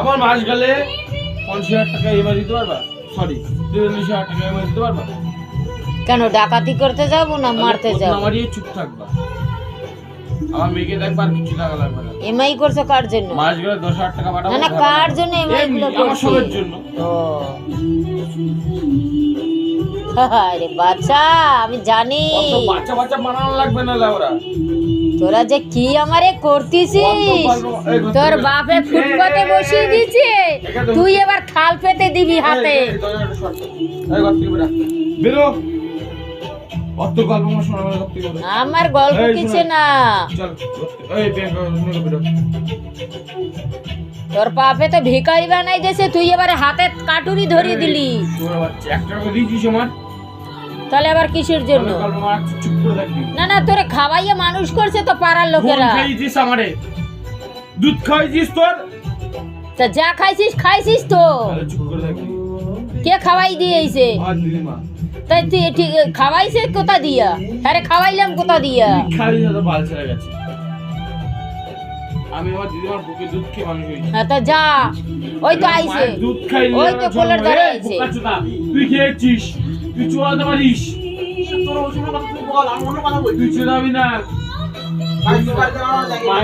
আমার মাস গেলে পঞ্চাশ হাজার টাকা এবার দিতে পারবা? সরি তিরিশ হাজার টাকা এবার দিতে পারবা? কেন ডাকাতি করতে যাব না মারতে যাব? আমারই চুপ থাকবা। আমার মেয়েকে দেখবার কিছু টাকা লাগবে না এমআই করছ কার জন্য মাস গেলে দশ হাজার টাকা পাঠাবো না না কার জন্য এমআই গুলো আমার করছি জন্য আরে বাচ্চা আমি জানি বাচ্চা বাচ্চা বানানো লাগবে না লাউরা তোরা যে কি আমারে করতেছিস তোর বাপে ফুটপাতে বসিয়ে দিয়েছে তুই এবার খাল পেতে দিবি হাতে বেরো অত গল্প আমার শোনা মানে গল্প কিছু না। চল এই ব্যাংক বেরো তোর বাপে তো ভিখারি বানাই দিয়েছে তুই এবারে হাতে কাটুরি ধরিয়ে দিলি। তোর বাচ্চা এক টাকা দিয়েছিস আমার? তাহলে আবার কিসের জন্য? না না তোরে খাওয়াইয়ে মানুষ করছে তো পাড়ার লোকেরা। খাইছিস আমারে? দুধ খাইছিস তোর? তা যা খাইছিস খাইছিস তো। কে খাওয়াই দিয়েছে? দিদিমা তাই তুই ঠিক খাওয়াইছে কোথা দিয়া? আরে খাওয়াইলাম কোথা দিয়া? খালি দাদা বাল ছেড়ে গেছে। আমি আমার দিদিমার বুকে দুধ খেয়ে মানুষ হয়েছি। হ্যাঁ তা যা। ওই তো আইছে। দুধ ওই তো কোলের ধারে আইছে। তুই খেয়েছিস তুই চোরাতে পারিস তোর ওষুধের কথা তুই বল আমি অন্য কথা বলছি তুই চোরাবি না।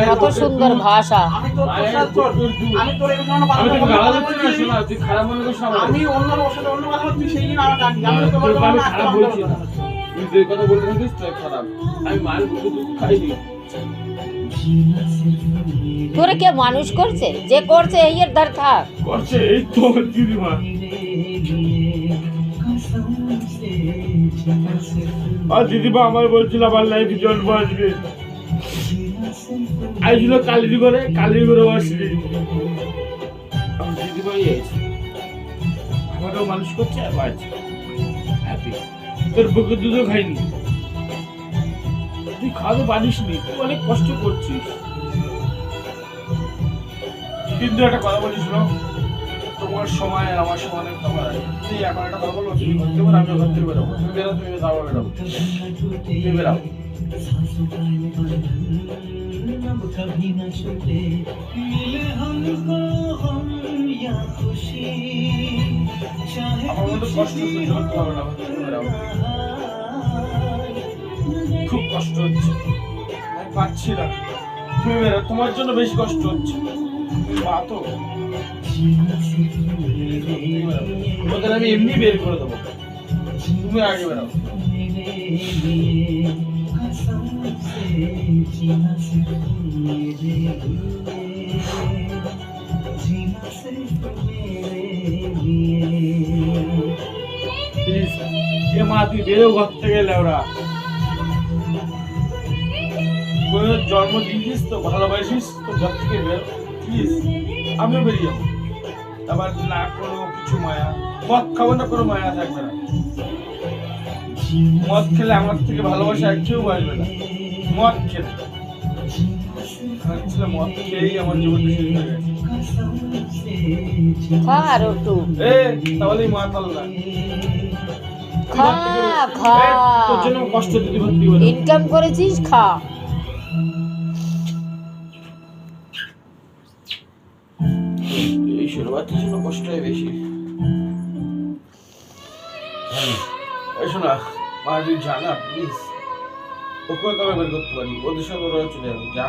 কত সুন্দর ভাষা। আমি তোর অন্য অন্য কথা সেই দিন ডাকি। তুই যে কথা তুই খারাপ। আমি মায়ের দুধ খাইনি। কে মানুষ করছে? যে করছে এই এর ধার থাক। করছে এই তো দিদিমা। আর দিদিমা আমার বলছিল আমার লাইফে জন্ম আসবে। আইছিল কালির করে কালির করে বসছে আমার দিদিমাই আছে আমাকেও মানুষ করছে বাড়ছে হ্যাপি তোর বুকে দুধও খাইনি তুই খাওয়াতে পারিস নি তুই অনেক কষ্ট করছিস কিন্তু একটা কথা বলিস তোমার সময় আমার সময় অনেক তফাৎ তুই এখন একটা কথা বলব তুমি করতে পারো আমি করতে পারব তুমি বেরো তুমি তারপর বেরো তুমি বেরাও আমার মতো কষ্ট সহ্য করতে হবে না তুমি বেরাও খুব কষ্ট হচ্ছে। আমি পাচ্ছি না। তুমি বেরো তোমার জন্য বেশি কষ্ট হচ্ছে। মা তো। ওদের আমি এমনি বের করে দেবো। তুমি আগে এ মা তুই বেরো ঘর থেকে লেওরা জন্ম দিয়েছিস তো ভালোবাসিস তো ঘর থেকে বের প্লিজ আমিও বেরিয়ে যাব আবার না কোনো কিছু মায়া মদ খাব না কোনো মায়া থাকবে না মদ খেলে আমার থেকে ভালোবাসা আর কেউ বাসবে না। মদ খেলে। মদ খেয়েই আমার জীবনটা শেষ হয়ে গেছে। খা আর একটু। এ তাহলে না খা খা। তোর জন্য কষ্ট দিতে ভর্তি করে ইনকাম করেছিস খা। এই ছোট বাচ্চার জন্য কষ্ট হয় বেশি শোনা তুই জানা প্লিজ ওকেও তবে বের করতে পারি ওদের সঙ্গে ওরা চলে যাবে। যা।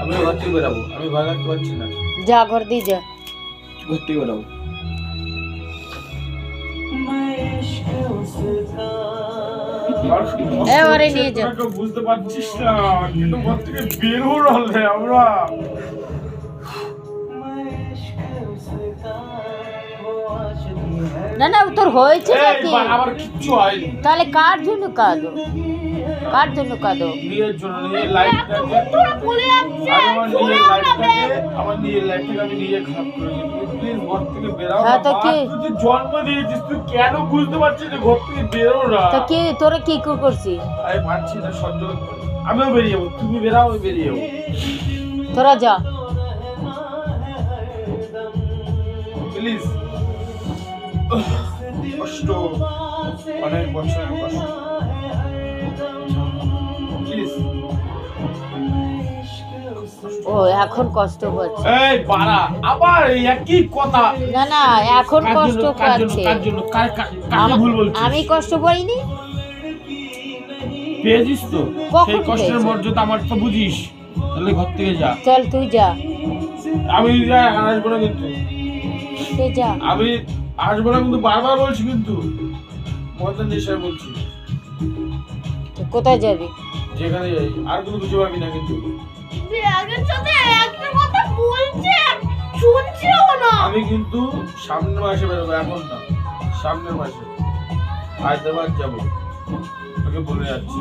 আমি ঘর থেকে বেরাবো আমি ভয় লাগতে পারছি না। যা ঘর দিয়ে যা। ঘর থেকে বেরাবো বুঝতে পারছিস না। কিন্তু ঘর থেকে বের হলে আমরা। না না তোর হয়েছে নাকি? আমার কিচ্ছু হয়নি। তাহলে কার জন্য কাঁদো? কার জন্য কাঁদো? নিজের জন্য নিজের আমি আমার নিজের আমার আমি নিজে খারাপ করে ঘর থেকে বেরাও হ্যাঁ, তো কি? তুই যে জন্ম দিয়েছিস তুই কেন বুঝতে পারছিস যে ঘর থেকে বেরো না? তা কি তোরা কি কি করছি আমি পারছি না সহ্য করতে। আমিও বেরিয়ে যাব তুমি বেরাও আমি বেরিয়ে যাব। তোরা যা। প্লিজ কষ্ট অনেক বছরের কষ্ট। ও এখন কষ্ট পাচ্ছে এই বাড়া আবার একই কথা। না না এখন কষ্ট পাচ্ছে আমা- ভুল বলছিস? আমি কষ্ট পাইনি পেয়েছিস তো? সেই কষ্টের মর্যাদা আমার তো বুঝিস। তাহলে ঘর থেকে যা। চল তুই যা। আমি যা আসব না কিন্তু। তুই যা। আমি আসব না কিন্তু বারবার বলছি কিন্তু। মদের নেশায় বলছি। কোথায় যাবি? যেখানে যাই। আর কিন্তু বুঝতে পারবি না কিন্তু। ব্যাগের সাথে একটা কথা বলছে শুনছেও না। আমি কিন্তু সামনের মাসে বেরোবো এখন না। সামনের মাসে। হায়দ্রাবাদ যাব। তোকে বলে যাচ্ছি।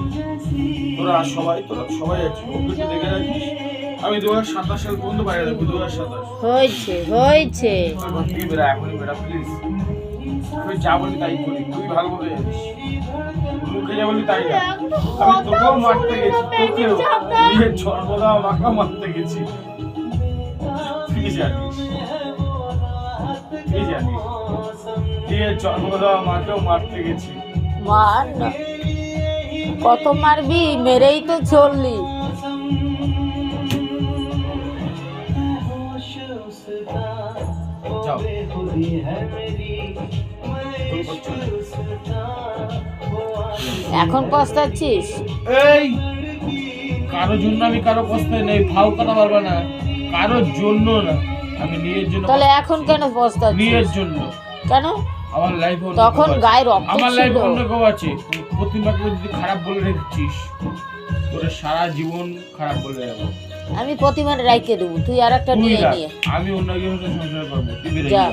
তোরা সবাই তোরা সবাই যাচ্ছি। ওকে দেখে রাখিস। আমি দু হাজার সাতাশ সাল পর্যন্ত বাইরে হাজার সাতাশ। হয়েছে হয়েছে। বেরা এখনই বেরা প্লিজ তুই যা বলি তাই করি তুই ভালো করে মুখে যা বলি তাই না আমি তোকেও মারতে গেছি তোকেও। নিজের জন্মদা মাখা মারতে গেছি। তুই জানিস তুই জানিস। নিজের জন্মদা মাকেও মারতে গেছি। মার না। কত মারবি? মেরেই তো চললি। এখন পস্তাচ্ছিস এই! কারোর জন্য আমি কারও কষ্টায় নেই ভাও কথা পারবে না। কারোর জন্য না আমি নিজের জন্য তাহলে এখন কেন পস্তাচ্ছিস নিজের জন্য। কেন? আমার লাইফে তখন গায়ে রক্ত আমার। লাইফে অন্য কেউ আছে। প্রতিমাকে যদি খারাপ বলে রেখেছিস তোর সারা জীবন খারাপ বলে যাব আমি প্রতিমার রাইকে দেবো তুই আর একটা নিয়ে নিয়ে। আমি অন্য কেউ সংসার করব যা।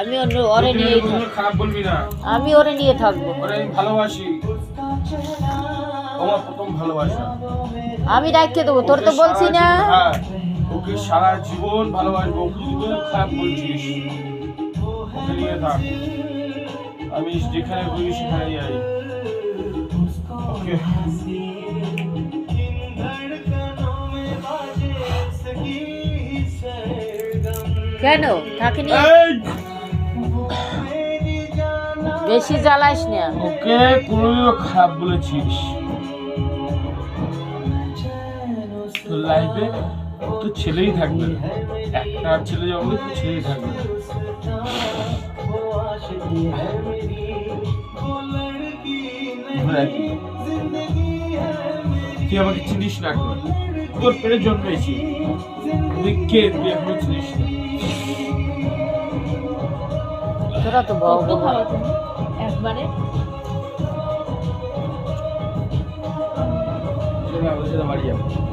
আমি অন্য ওরে নিয়ে খারাপ বলবি না। আমি ওরে নিয়ে থাকব। ওরে আমি ভালোবাসি। তোমার প্রথম ভালোবাসা। আমি রাইকে দেবো তোর তো বলছি না। হ্যাঁ, ওকে সারা জীবন ভালোবাসবো যদি খারাপ বলছিস? ওকে নিয়ে থাক। আমি যেখানে বলি সেখানে যাই। ওকে। কেন? থাকিনি বেশি জ্বালাস না ওকে কোনোদিনও খারাপ বলেছিস। তোর লাইফে তো ছেলেই থাকবে। একটা ছেলে যখন ছেলেই থাকবে। তুই আমাকে চিনিস না তোর পেটে জন্মেছি। তুই কে? তুই এখনও চিনিস না। তোরা তো ভালো একবারে। বাড়ি যাব।